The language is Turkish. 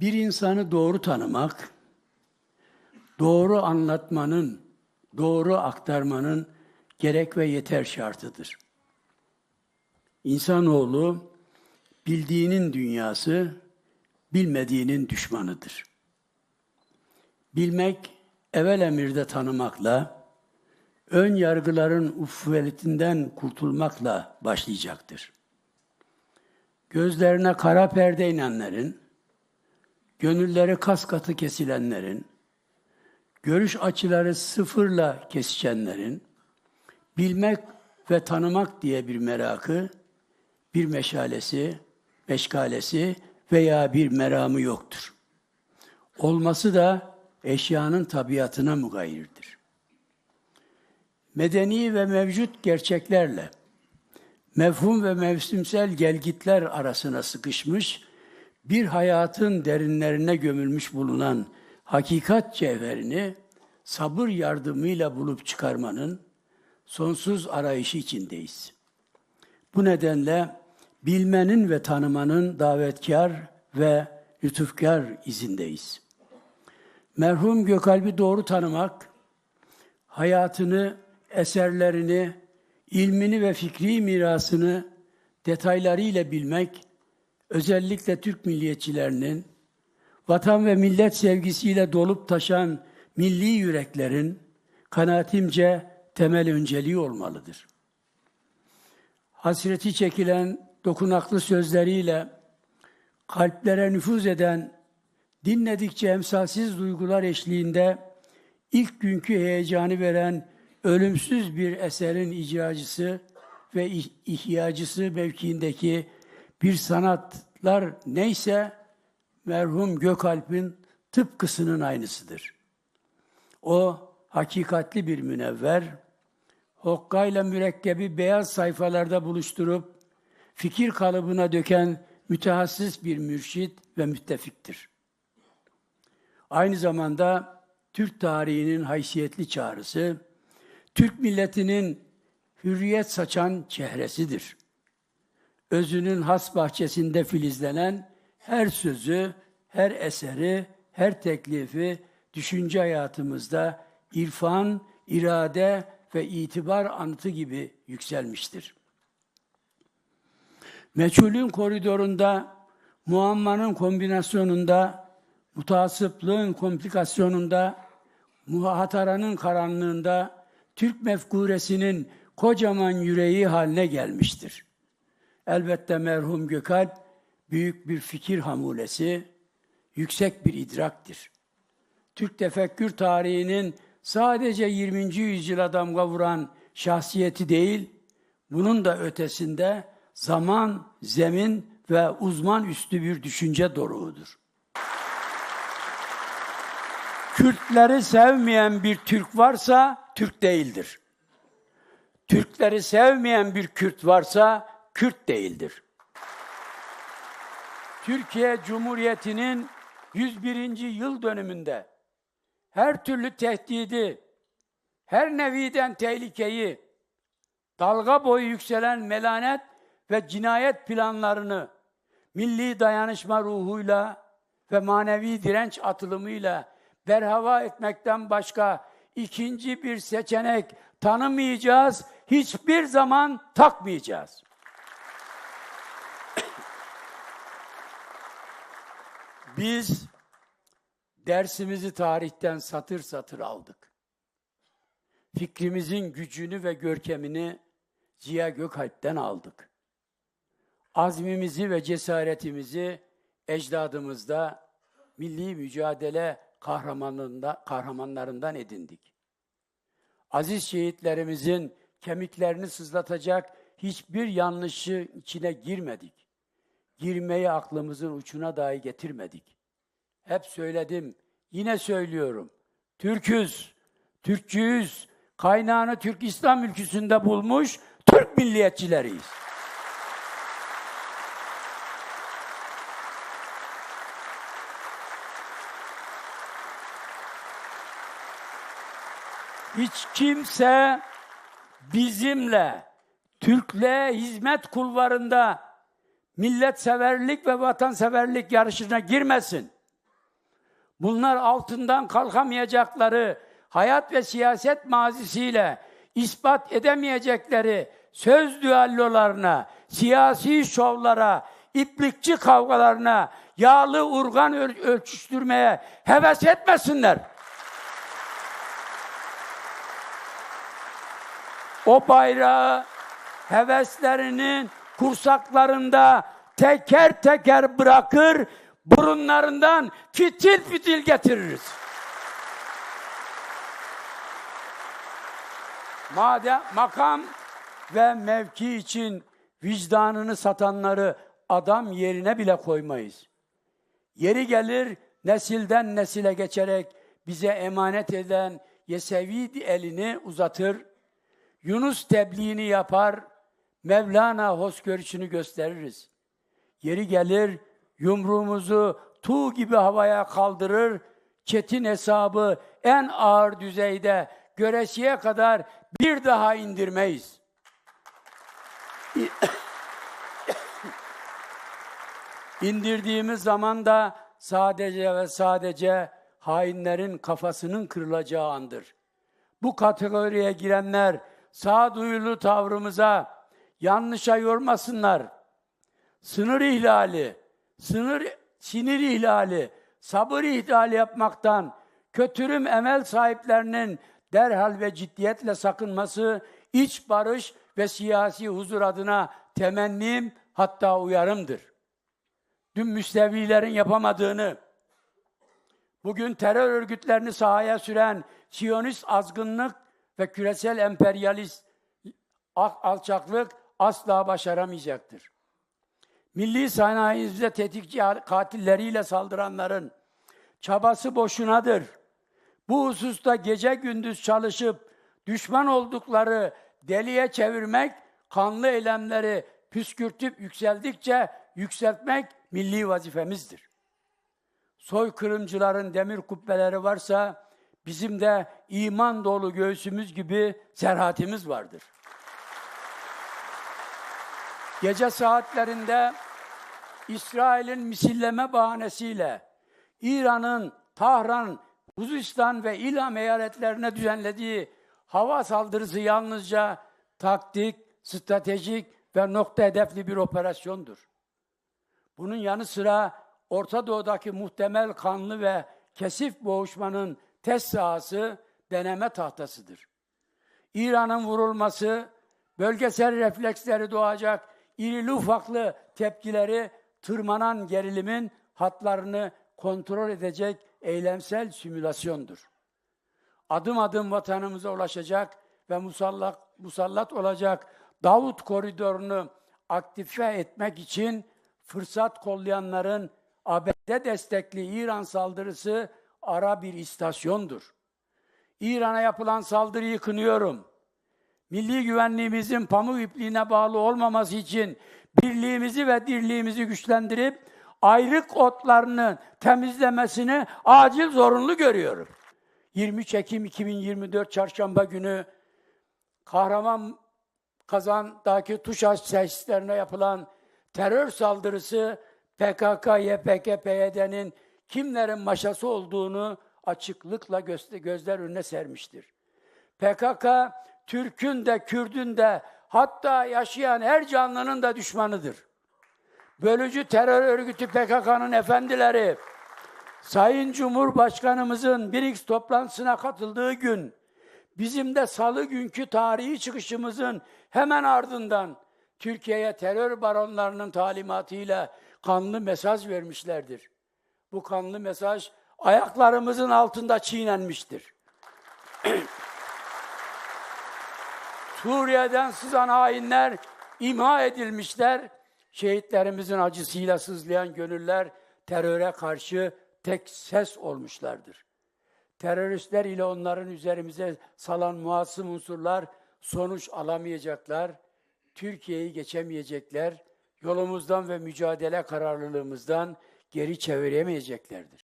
bir insanı doğru tanımak, doğru anlatmanın, doğru aktarmanın gerek ve yeter şartıdır. İnsanoğlu bildiğinin dünyası, bilmediğinin düşmanıdır. Bilmek, evvel emirde tanımakla, ön yargıların uffuvetinden kurtulmakla başlayacaktır. Gözlerine kara perde inenlerin, gönülleri kas katı kesilenlerin, görüş açıları sıfırla kesişenlerin, bilmek ve tanımak diye bir merakı, bir meşalesi, meşgalesi veya bir meramı yoktur. Olması da eşyanın tabiatına mugayirdir. Medeni ve mevcut gerçeklerle, mefhum ve mevsimsel gelgitler arasına sıkışmış, bir hayatın derinlerine gömülmüş bulunan hakikat cevherini sabır yardımıyla bulup çıkarmanın sonsuz arayışı içindeyiz. Bu nedenle bilmenin ve tanımanın davetkar ve lütufkar izindeyiz. Merhum Gökalp'i doğru tanımak, hayatını, eserlerini, ilmini ve fikri mirasını detaylarıyla bilmek, özellikle Türk milliyetçilerinin, vatan ve millet sevgisiyle dolup taşan milli yüreklerin kanaatimce temel önceliği olmalıdır. Hasreti çekilen dokunaklı sözleriyle kalplere nüfuz eden, dinledikçe emsalsiz duygular eşliğinde ilk günkü heyecanı veren ölümsüz bir eserin icracısı ve ihyacısı mevkiindeki bir sanatlar neyse merhum Gökalp'in tıpkısının aynısıdır. O hakikatli bir münevver, hokkayla mürekkebi beyaz sayfalarda buluşturup fikir kalıbına döken mütehassıs bir mürşit ve müttefiktir. Aynı zamanda Türk tarihinin haysiyetli çağrısı, Türk milletinin hürriyet saçan çehresidir. Özünün has bahçesinde filizlenen her sözü, her eseri, her teklifi düşünce hayatımızda irfan, irade ve itibar anıtı gibi yükselmiştir. Meçhulün koridorunda, muammanın kombinasyonunda, mutasıplığın komplikasyonunda, muhataranın karanlığında, Türk mefkuresinin kocaman yüreği haline gelmiştir. Elbette merhum Gökalp, büyük bir fikir hamulesi, yüksek bir idraktir. Türk tefekkür tarihinin sadece 20. yüzyıla damga vuran şahsiyeti değil, bunun da ötesinde zaman, zemin ve uzman üstü bir düşünce doruğudur. Kürtleri sevmeyen bir Türk varsa Türk değildir. Türkleri sevmeyen bir Kürt varsa Kürt değildir. Türkiye Cumhuriyeti'nin 101. yıl dönümünde her türlü tehdidi, her neviden tehlikeyi, dalga boyu yükselen melanet ve cinayet planlarını milli dayanışma ruhuyla ve manevi direnç atılımıyla berhava etmekten başka ikinci bir seçenek tanımayacağız, hiçbir zaman takmayacağız. Biz dersimizi tarihten satır satır aldık. Fikrimizin gücünü ve görkemini Ziya Gökalp'ten aldık. Azmimizi ve cesaretimizi ecdadımızda milli mücadele kahramanlarında, kahramanlarından edindik. Aziz şehitlerimizin kemiklerini sızlatacak hiçbir yanlışı içine girmedik. Girmeyi aklımızın uçuna dahi getirmedik. Hep söyledim, yine söylüyorum. Türküz, Türkçüyüz, kaynağını Türk İslam ülküsünde bulmuş Türk milliyetçileriyiz. Hiç kimse bizimle Türklüğe hizmet kulvarında milletseverlik ve vatanseverlik yarışına girmesin. bunlar altından kalkamayacakları, hayat ve siyaset mazisiyle ispat edemeyecekleri söz düellolarına, siyasi şovlara, iplikçi kavgalarına, yağlı urgan öl- ölçüştürmeye heves etmesinler. O bayrağı heveslerinin kursaklarında teker teker bırakır, burunlarından fitil fitil getiririz. Madem makam ve mevki için vicdanını satanları adam yerine bile koymayız. Yeri gelir nesilden nesile geçerek bize emanet eden Yesevi elini uzatır, Yunus tebliğini yapar, Mevlana hoşgörüsünü gösteririz. Yeri gelir yumruğumuzu tuğ gibi havaya kaldırır, çetin hesabı en ağır düzeyde göresiye kadar bir daha indirmeyiz. İndirdiğimiz zaman da sadece ve sadece hainlerin kafasının kırılacağı andır. Bu kategoriye girenler sağduyulu tavrımıza yanlışa yormasınlar. Sınır ihlali, sınır sinir ihlali, sabır ihlali yapmaktan kötürüm emel sahiplerinin derhal ve ciddiyetle sakınması iç barış ve siyasi huzur adına temennim hatta uyarımdır. Dün Müstevilerin yapamadığını, bugün terör örgütlerini sahaya süren Siyonist azgınlık ve küresel emperyalist al- alçaklık asla başaramayacaktır. Milli sanayimize tetikçi katilleriyle saldıranların çabası boşunadır. Bu hususta gece gündüz çalışıp düşman oldukları deliye çevirmek, kanlı eylemleri püskürtüp yükseldikçe yükseltmek milli vazifemizdir. Soykırımcıların demir kubbeleri varsa bizim de iman dolu göğsümüz gibi serhatimiz vardır. Gece saatlerinde İsrail'in misilleme bahanesiyle İran'ın Tahran, Huzistan ve İlham eyaletlerine düzenlediği hava saldırısı yalnızca taktik, stratejik ve nokta hedefli bir operasyondur. Bunun yanı sıra Orta Doğu'daki muhtemel kanlı ve kesif boğuşmanın test sahası deneme tahtasıdır. İran'ın vurulması, bölgesel refleksleri doğacak irili ufaklı tepkileri tırmanan gerilimin hatlarını kontrol edecek eylemsel simülasyondur. Adım adım vatanımıza ulaşacak ve musallat, musallat olacak Davut koridorunu aktife etmek için fırsat kollayanların ABD destekli İran saldırısı ara bir istasyondur. İran'a yapılan saldırıyı kınıyorum. Milli güvenliğimizin pamuk ipliğine bağlı olmaması için birliğimizi ve dirliğimizi güçlendirip ayrık otlarının temizlemesini acil zorunlu görüyorum. 23 Ekim 2024 Çarşamba günü Kahraman Kazan'daki TUŞAŞ tesislerine yapılan terör saldırısı PKK, YPG, PYD'nin kimlerin maşası olduğunu açıklıkla göz- gözler önüne sermiştir. PKK, Türk'ün de, Kürd'ün de, hatta yaşayan her canlının da düşmanıdır. Bölücü terör örgütü PKK'nın efendileri, Sayın Cumhurbaşkanımızın BRICS toplantısına katıldığı gün, bizim de salı günkü tarihi çıkışımızın hemen ardından Türkiye'ye terör baronlarının talimatıyla kanlı mesaj vermişlerdir. Bu kanlı mesaj ayaklarımızın altında çiğnenmiştir. Suriye'den sızan hainler imha edilmişler. Şehitlerimizin acısıyla sızlayan gönüller teröre karşı tek ses olmuşlardır. Teröristler ile onların üzerimize salan muasım unsurlar sonuç alamayacaklar, Türkiye'yi geçemeyecekler, yolumuzdan ve mücadele kararlılığımızdan geri çeviremeyeceklerdir.